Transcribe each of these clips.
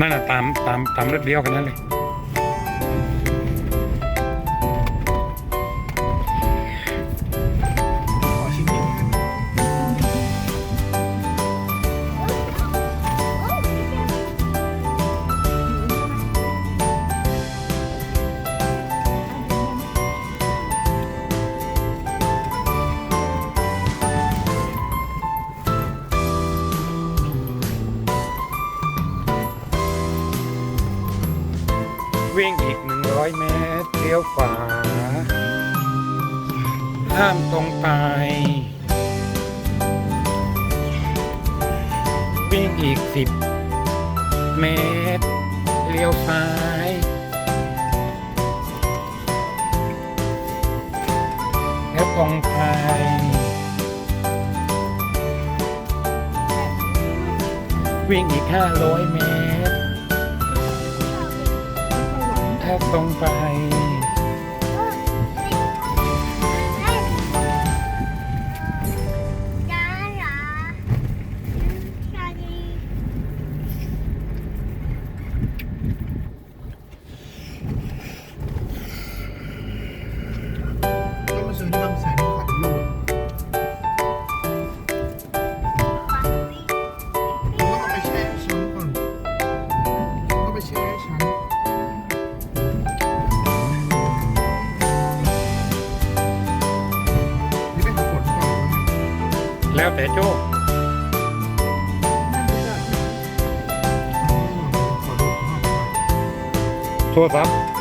นั่นน่ะตามตามตามรถเลี้ยวกันนั่นเลย วิ่งอีกหนึ่งร้อยเมตรเลี้ยวขวา ห้ามตรงไป วิ่งอีกสิบเมตรเลี้ยวซ้าย แล้วตรงไปวิ่งอีกห้าร้อยเมตร กต้องไป โทรศัพท์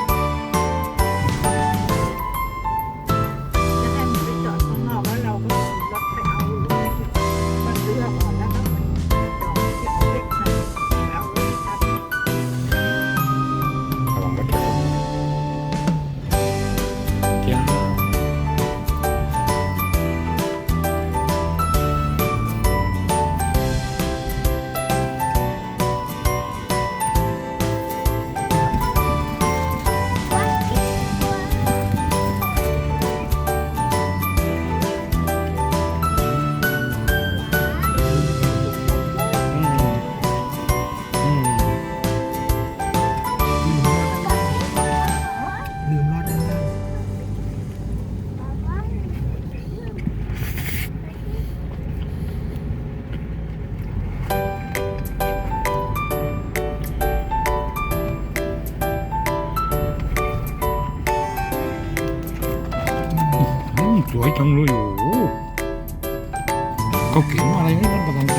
วยจังเลยโอ้โหเขาเขียนว่าอะไรนี่มันภาษาอังก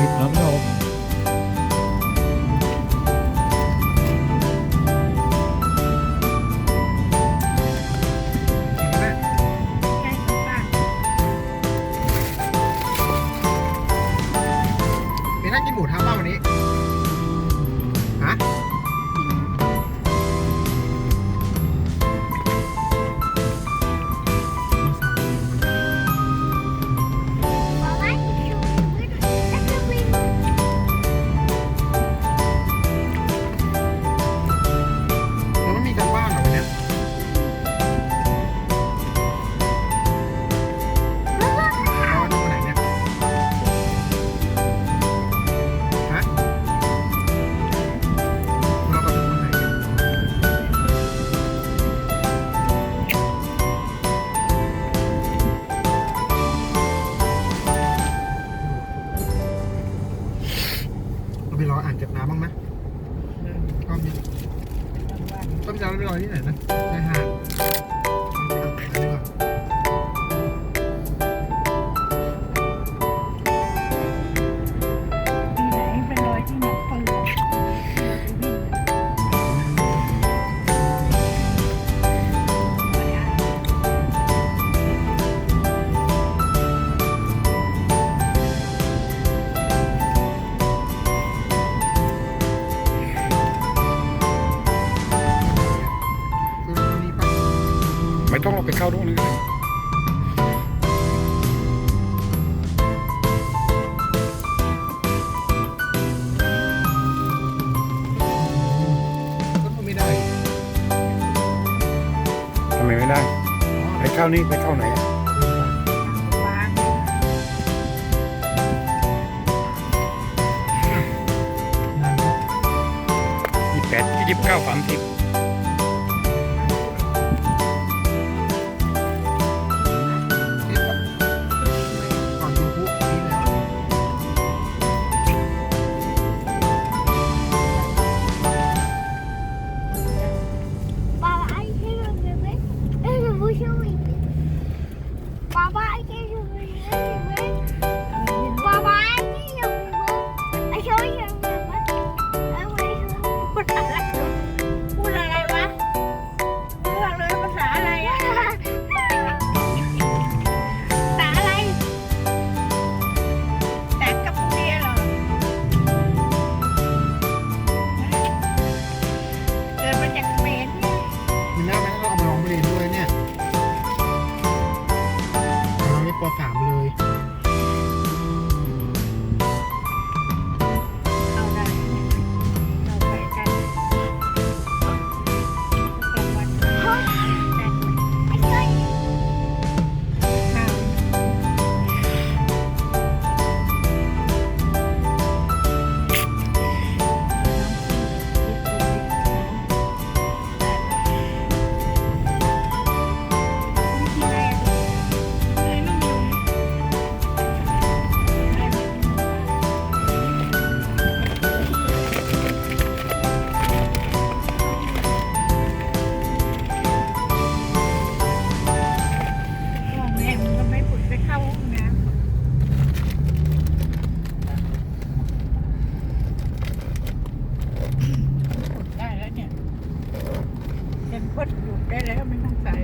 ฤษ ต้มยำไปรอที่ไหนนะนะฮะ เข้าลูกนึงทำไมไม่ได้ ไปเข้านี่ไปเข้าไหนอีแปดยี่สิบเก้าสามสิบ ได้แล้วไม่ต้องใส่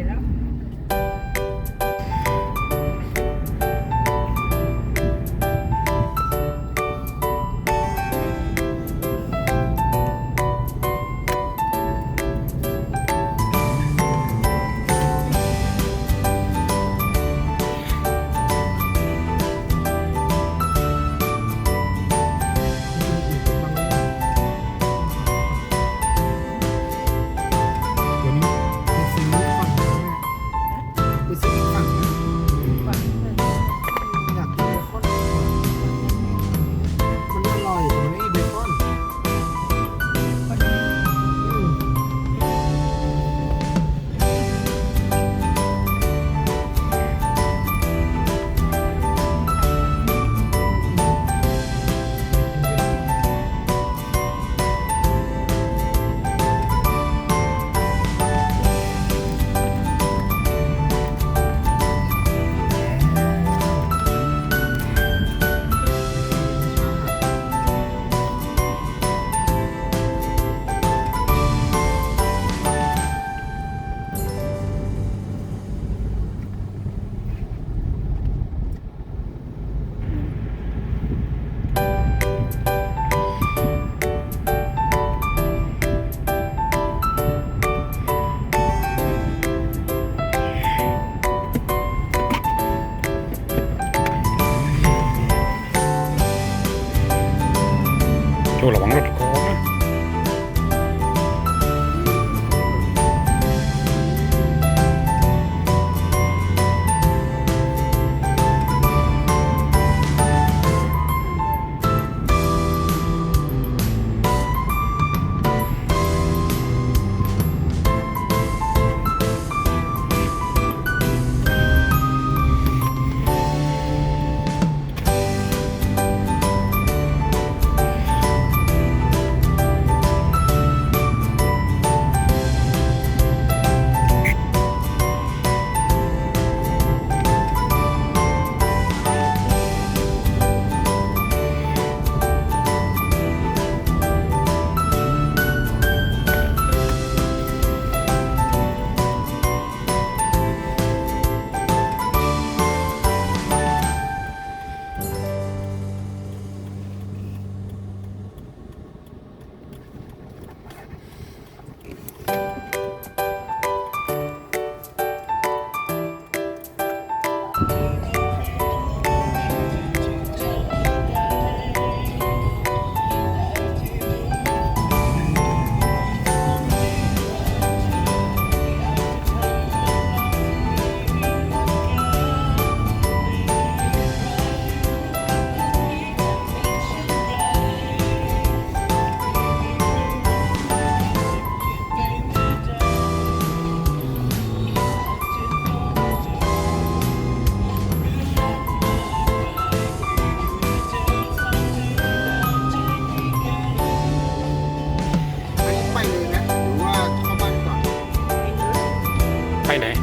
น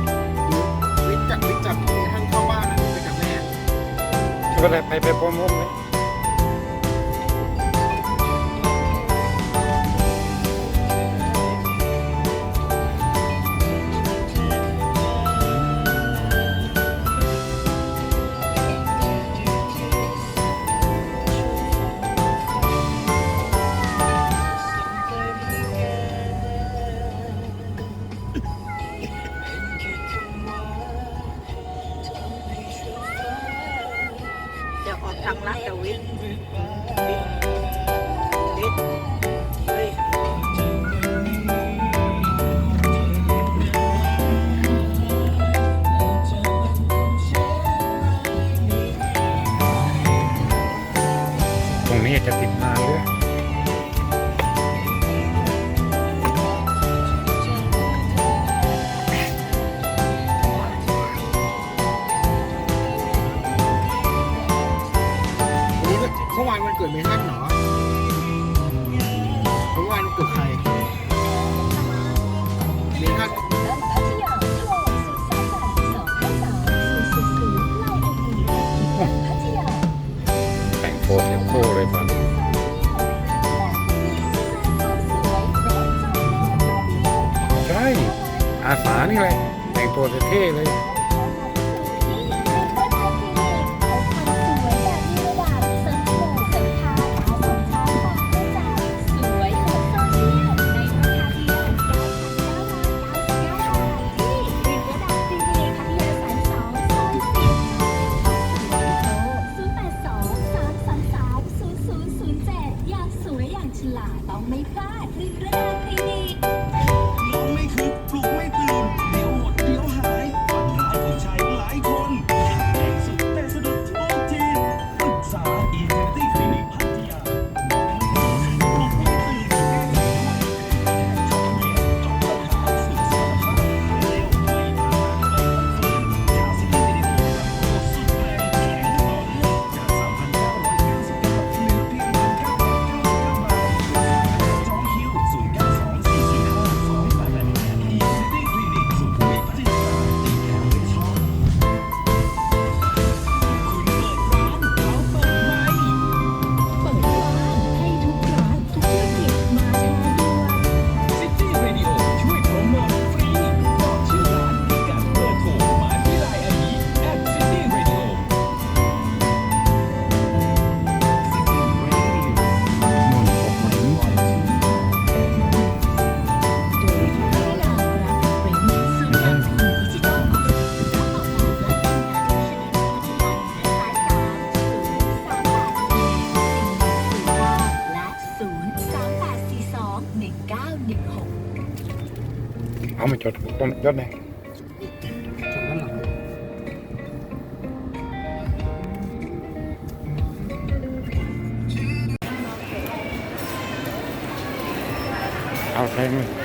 วิกจับวิกจับที่ข้างเข้าบ้านนะวิกจับแม่ก็เลยไปไปพร้อมๆเลย ตรอย่โคตรเลยฟังใช่อาสานี่แหละแต่งตัวเท่เลย dịch hộp không mà cho con chốt đây. Okay.